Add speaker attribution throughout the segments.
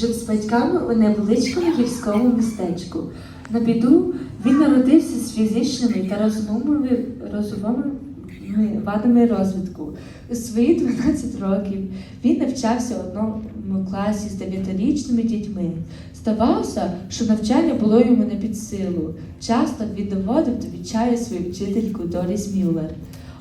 Speaker 1: Жив з батьками у невеличкому гірському містечку. На біду він народився з фізичними та розумовими, розумовими вадами розвитку. У свої 12 років він навчався в одному класі з дев'ятирічними дітьми. Здавалося, що навчання було йому не під силу. Часто він доводив до відчаю свою вчительку Доріс Мюллер.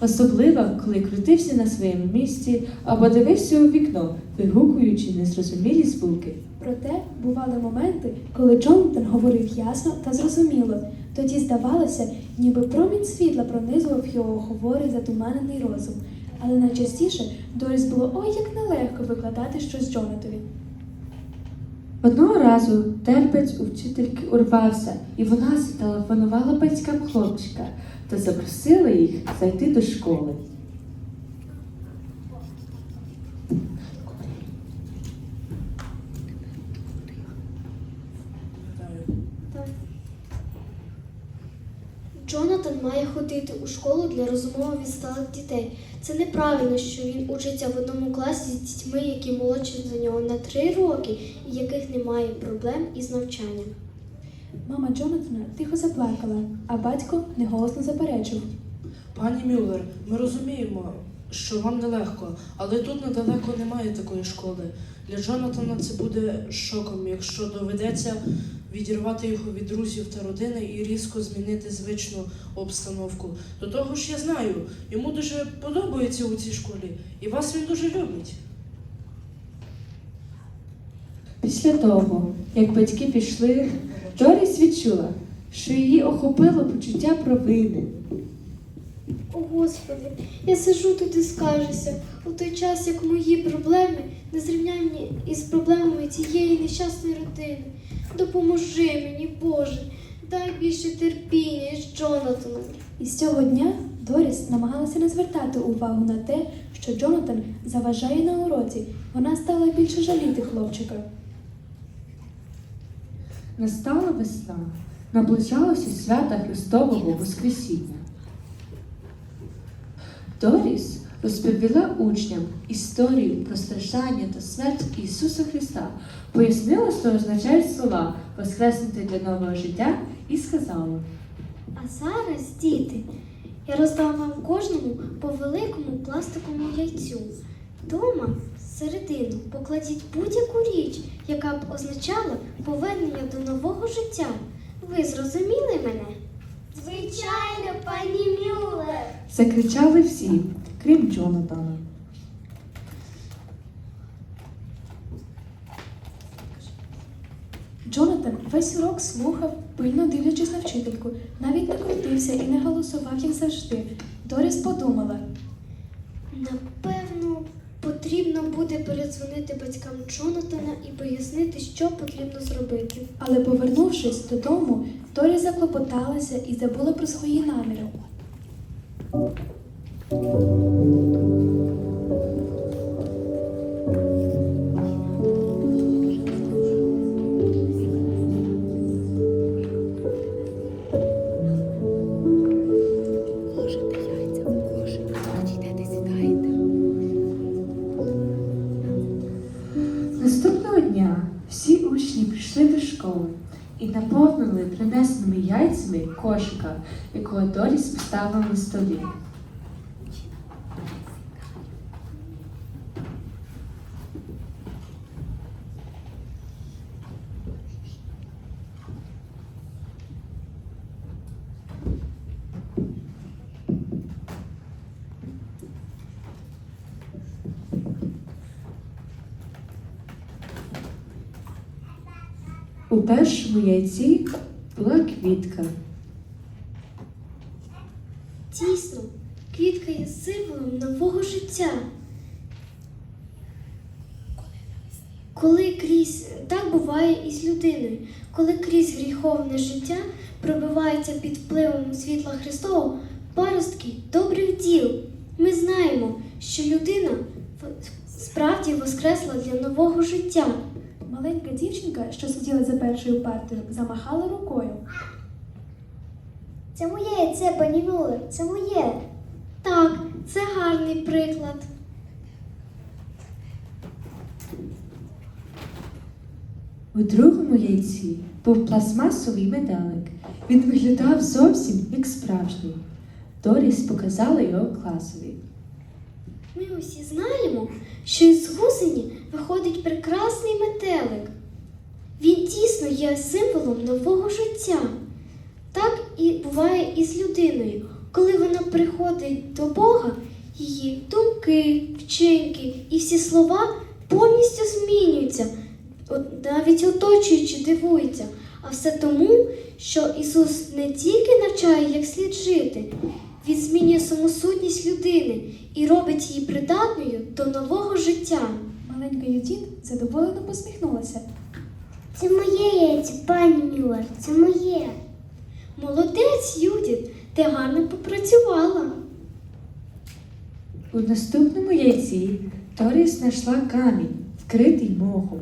Speaker 1: Особливо, коли крутився на своєму місці або дивився у вікно, вигукуючи незрозумілі звуки.
Speaker 2: Проте бували моменти, коли Джонатан говорив ясно та зрозуміло. Тоді здавалося, ніби промінь світла пронизував його говорий затуманений розум. Але найчастіше Доріс було ой як нелегко викладати щось Джонатові.
Speaker 1: Одного разу терпець у вчительки урвався, і вона зателефонувала батькам хлопчика та запросила їх зайти до школи.
Speaker 3: Джонатан має ходити у школу для розумово відсталих дітей. Це неправильно, що він учиться в одному класі з дітьми, які молодші за нього на три роки і яких немає проблем із навчанням.
Speaker 2: Мама Джонатана тихо заплакала, а батько неголосно заперечив.
Speaker 4: Пані Мюллер, ми розуміємо, що вам нелегко, але тут недалеко немає такої школи. Для Джонатана це буде шоком, якщо доведеться відірвати його від друзів та родини і різко змінити звичну обстановку. До того ж, я знаю, йому дуже подобається у цій школі, і вас він дуже любить.
Speaker 1: Після того, як батьки пішли, Доріс відчула, що її охопило почуття провини.
Speaker 3: О Господи, я сижу тут і скажуся, у той час, як мої проблеми незрівнянні із проблемами цієї нещасної родини. Допоможи мені, Боже, дай більше терпіння з Джонатаном.
Speaker 2: І з цього дня Доріс намагалася не звертати увагу на те, що Джонатан заважає на уроці. Вона стала більше жаліти хлопчика.
Speaker 1: Настала весна, наближалося свята Христового Воскресіння. Доріс розповіла учням історію про страждання та смерть Ісуса Христа, пояснила, що означають слова Воскреснути для нового життя і сказала.
Speaker 3: А зараз, діти, я роздам вам кожному по великому пластиковому яйцю. Дома всередину покладіть будь-яку річ, яка б означала повернення до нового життя. Ви зрозуміли мене? Звичайно, пані Мюллер.
Speaker 1: Закричали всі, крім Джонатана.
Speaker 2: Джонатан весь урок слухав, пильно дивлячись на вчительку, навіть не крутився і не голосував, як завжди. Доріс подумала.
Speaker 3: Напевно, потрібно буде передзвонити батькам Джонатана і пояснити, що потрібно зробити.
Speaker 2: Але повернувшись додому, Торі заклопоталася і забула про свої наміри.
Speaker 1: І наповнили принесеними яйцями кошика, якого Доріс поставила на столі. У першому яйці була квітка.
Speaker 3: Дійсно, квітка є символом нового життя. Коли крізь так буває і з людиною, коли крізь гріховне життя пробивається під впливом світла Христового паростки добрих діл. Ми знаємо, що людина справді воскресла для нового життя.
Speaker 2: Маленька дівчинка, що сиділа за першою партою, замахала рукою.
Speaker 3: Це моє, це пані Мюллер, це моє. Так, це гарний приклад.
Speaker 1: У другому яйці був пластмасовий метелик. Він виглядав зовсім як справжній. Доріс показала його класові.
Speaker 3: Ми усі знаємо, що із гусені виходить прекрасний метелик. Він дійсно є символом нового життя. Так і буває і з людиною. Коли вона приходить до Бога, її думки, вчинки і всі слова повністю змінюються. Навіть оточуючи дивуються. А все тому, що Ісус не тільки навчає, як слід жити, Він змінює саму сутність людини і робить її придатною до нового життя.
Speaker 2: Маленька Юдін задоволено посміхнулася.
Speaker 3: Це моє яйце, пані Мюллер, це моє. Молодець, Юдіт, ти гарно попрацювала.
Speaker 1: У наступному яйці Доріс знайшла камінь, вкритий мохом.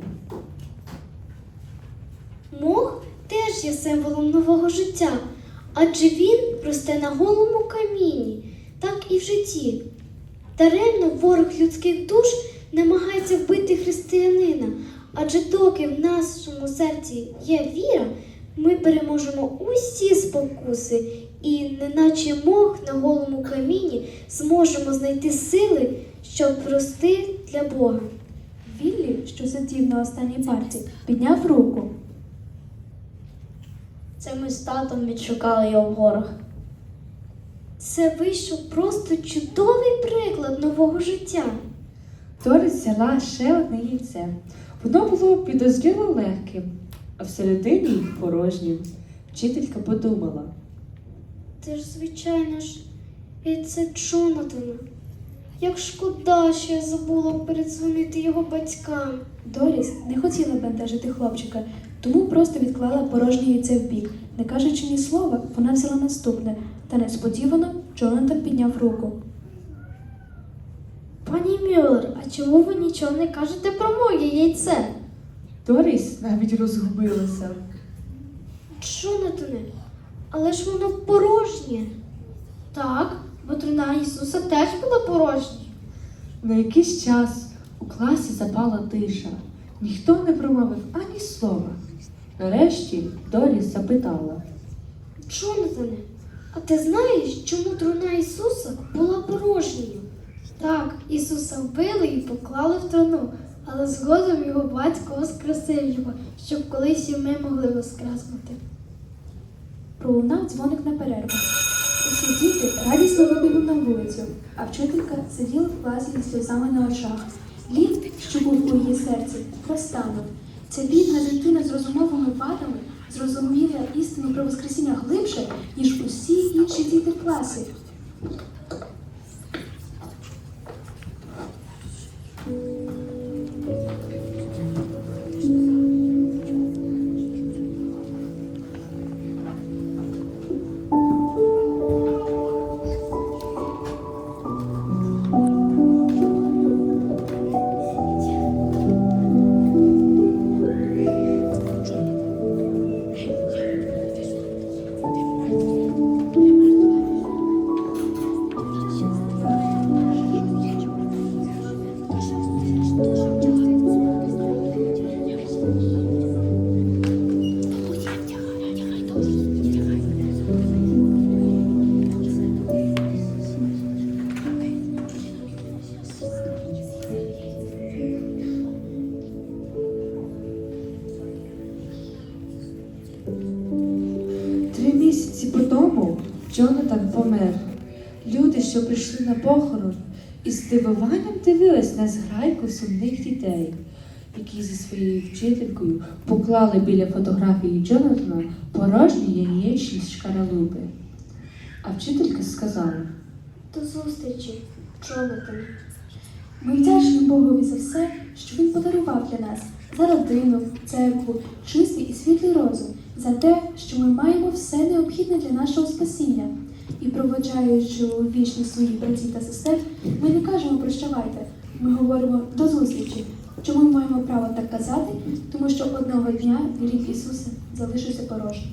Speaker 3: Мох теж є символом нового життя, адже він росте на голому камінні, так і в житті. Даремно ворог людських душ намагається вбити християнина, адже доки в нашому серці є віра, ми переможемо усі спокуси і, неначе мох на голому камінні, зможемо знайти сили, щоб рости для Бога.
Speaker 2: Віллі, що сидів на останній парті, підняв руку.
Speaker 3: Це ми з татом відшукали його в горах. Це вийшов просто чудовий приклад нового життя.
Speaker 1: Доріс взяла ще одне яйце. Воно було підозріло легким, а всередині порожнім. Вчителька подумала.
Speaker 3: Це ж, звичайно ж, яйце Джонатана. Як шкода, що я забула передзвонити його батькам.
Speaker 2: Доріс не хотіла бентежити хлопчика, тому просто відклала порожнє яйце в бік. Не кажучи ні слова, вона взяла наступне, та несподівано Джонатан підняв руку.
Speaker 3: Пані Мюллер, а чому ви нічого не кажете про моє яйце?
Speaker 1: Доріс навіть розгубилася.
Speaker 3: Джонатане, але ж воно порожнє. Так, бо труна Ісуса теж була порожня.
Speaker 1: На якийсь час у класі запала тиша. Ніхто не промовив ані слова. Нарешті Доріс запитала.
Speaker 3: Джонатане, а ти знаєш, чому труна Ісуса була порожньою? Так, Ісуса вбили і поклали в труну, але згодом його батько воскресив його, щоб колись і ми могли воскреснути.
Speaker 2: Пролунав дзвоник на перерву. Усі діти радісно вибігли на вулицю, а вчителька сиділа в класі зі сльозами на очах. Лід, що був у її серці, розтанув. Ця бідна дитина з розумовими вадами зрозуміла істину про Воскресіння глибше, ніж усі інші діти в класі.
Speaker 1: Джонатан помер. Люди, що прийшли на похорон, із здивуванням дивились на зграйку сумних дітей, які зі своєю вчителькою поклали біля фотографії Джонатана порожні яєчні шкаралупи. А вчителька сказала.
Speaker 3: До зустрічі, Джонатане.
Speaker 2: Ми вдячні Богові за все, що Він подарував для нас, за родину, церкву, чистий і світлий розум, за те, що ми маємо все необхідне для нашого спасіння. І проводжаючи вічність своїх братів та сестер, ми не кажемо прощавайте, ми говоримо до зустрічі. Чому ми маємо право так казати? Тому що одного дня гріх Ісуса залишився порожнім.